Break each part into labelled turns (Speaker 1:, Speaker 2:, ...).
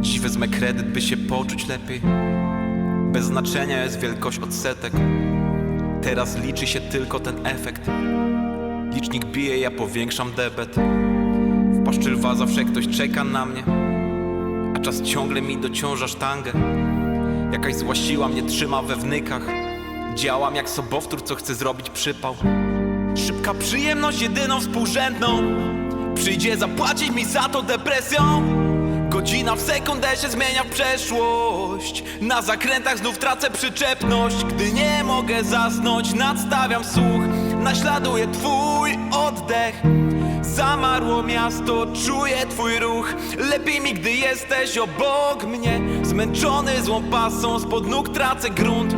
Speaker 1: Dziś wezmę kredyt, by się poczuć lepiej. Bez znaczenia jest wielkość odsetek. Teraz liczy się tylko ten efekt. Licznik bije, ja powiększam debet. W paszczy lwa zawsze ktoś czeka na mnie. A czas ciągle mi dociąża sztangę. Jakaś zła siła mnie trzyma we wnykach. Działam jak sobowtór, co chce zrobić przypał. Szybka przyjemność jedyną współrzędną. Przyjdzie zapłacić mi za to depresją Godzina w sekundę się zmienia w przeszłość. Na zakrętach znów tracę przyczepność. Gdy nie mogę zasnąć, nadstawiam słuch. Naśladuję twój oddech. Zamarło miasto, czuję twój ruch. Lepiej mi, gdy jesteś obok mnie. Zmęczony złą pasą, spod nóg tracę grunt.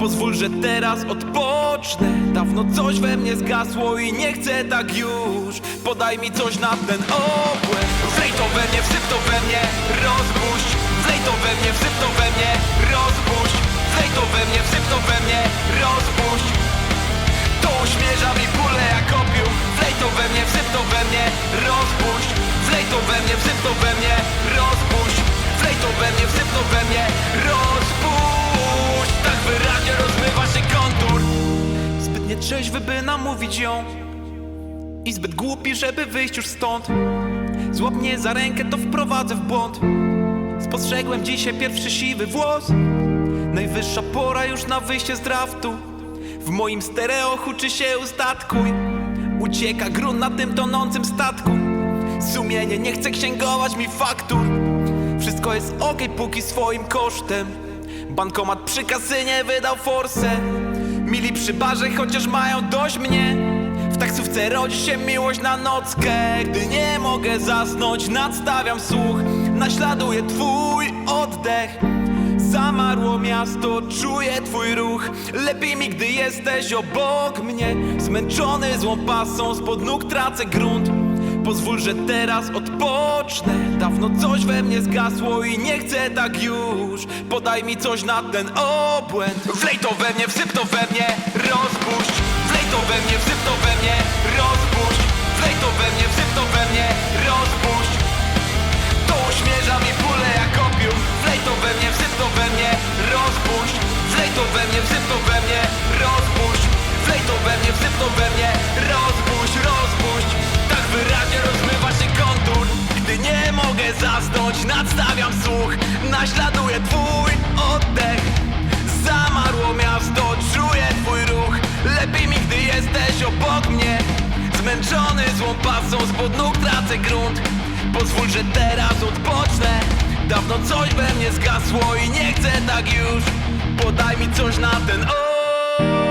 Speaker 1: Pozwól, że teraz odpocznę. Dawno coś we mnie zgasło i nie chcę tak już. Podaj mi coś na ten obłęd. Wsyp to we mnie, rozpuść. To uśmierza mi bóle jak opium. Wlej to we mnie, wsyp to we mnie, rozpuść. Wlej to we mnie, wsyp to we mnie, rozpuść. Wlej to we mnie, wsyp to we mnie, rozpuść. Tak wyraźnie rozmywa się kontur. Zbyt nietrzeźwy, by namówić ją. I zbyt głupi, żeby wyjść już stąd. Złap mnie za rękę, to wprowadzę w błąd. Spostrzegłem dzisiaj pierwszy siwy włos Najwyższa pora już na wyjście z draftu. W moim stereo huczy się ustatkuj. Ucieka grunt na tym tonącym statku. Sumienie nie chce księgować mi faktur. Wszystko jest okej, póki swoim kosztem. Bankomat przy kasynie wydał forsę. Mili przy barze, chociaż mają dość mnie. W taksówce rodzi się miłość na nockę. Gdy nie mogę zasnąć, nadstawiam słuch. Naśladuję twój oddech Zamarło miasto, czuję twój ruch. Lepiej mi, gdy jesteś obok mnie. Zmęczony złą pasą, spod nóg tracę grunt. Pozwól, że teraz odpocznę. Dawno coś we mnie zgasło i nie chcę tak już. Podaj mi coś na ten obłęd. Wlej to we mnie, wsyp to we mnie, rozpuść. Wlej to we mnie, wsyp to we mnie, rozpuść. Wlej to we mnie, wsyp to we mnie, to we mnie, wsyp to we mnie, rozpuść. Wlej to we mnie, wsyp to we mnie, rozpuść, rozpuść. Tak wyraźnie rozmywa się kontur. Gdy nie mogę zasnąć, nadstawiam słuch. Naśladuję twój oddech. Zamarło miasto, czuję twój ruch. Lepiej mi, gdy jesteś obok mnie. Zmęczony złą pasą, spod nóg tracę grunt. Pozwól, że teraz odpocznę Dawno coś we mnie zgasło i nie chcę tak już. Podaj mi coś na ten o